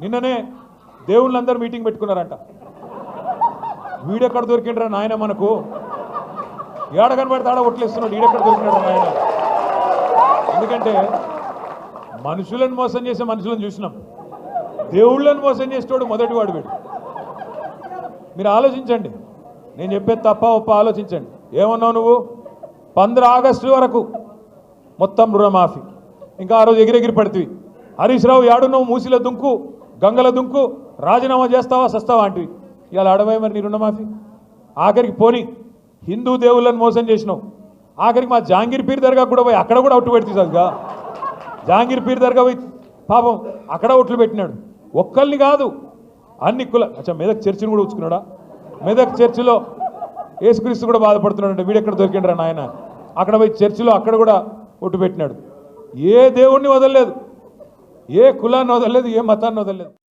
నిన్ననే దేవుళ్ళందరూ మీటింగ్ పెట్టుకున్నారంట. వీడెక్కడ దొరికిండ్రా నాయన మనకు? ఏడ కనబడతాడా ఒట్లేస్తున్నాడు ఈడెక్కడ దొరికినాడు నాయన? ఎందుకంటే మనుషులను మోసం చేసే మనుషులను చూసినాం. దేవుళ్ళని మోసం చేసేటోడు మొదటి వాడు వీడు. మీరు ఆలోచించండి. నేను చెప్పేది తప్ప ఒప్ప ఆలోచించండి. ఏమన్నావు నువ్వు? పంద్ర ఆగస్టు వరకు మొత్తం రుణమాఫీ. ఇంకా ఆ రోజు ఎగిరెగిరి పడితే హరీష్ రావు యాడున్నావు? మూసిలో దుంకు. గంగల దుంకు రాజీనామా చేస్తావా సస్తావా అంటివి. ఇవాళ అడవై మరి నీ రుణమాఫీ? ఆఖరికి పోని హిందూ దేవుళ్ళని మోసం చేసినావు. ఆఖరికి మా జాంగీర్ పీర్ దర్గా కూడా పోయి అక్కడ కూడా ఒట్టు పెడితే సరిగా జాంగీర్ పీర్ దర్గా పోయి పాపం అక్కడ ఒట్లు పెట్టినాడు. ఒక్కల్ని కాదు అన్ని కుల అచ్చా మెదక్ చర్చిని కూడా ఉంచుకున్నాడా మెదక్ చర్చిలో యేసుక్రీస్తు కూడా బాధపడుతున్నాడు వీడెక్కడ దొరికిండ్రా నాయన? అక్కడ పోయి చర్చిలో అక్కడ కూడా ఒట్టు పెట్టినాడు. ఏ దేవుణ్ణి వదలలేదు. ఏ కులాన్ని వదలలేదు ఏ మతాన్ని వదలలేదు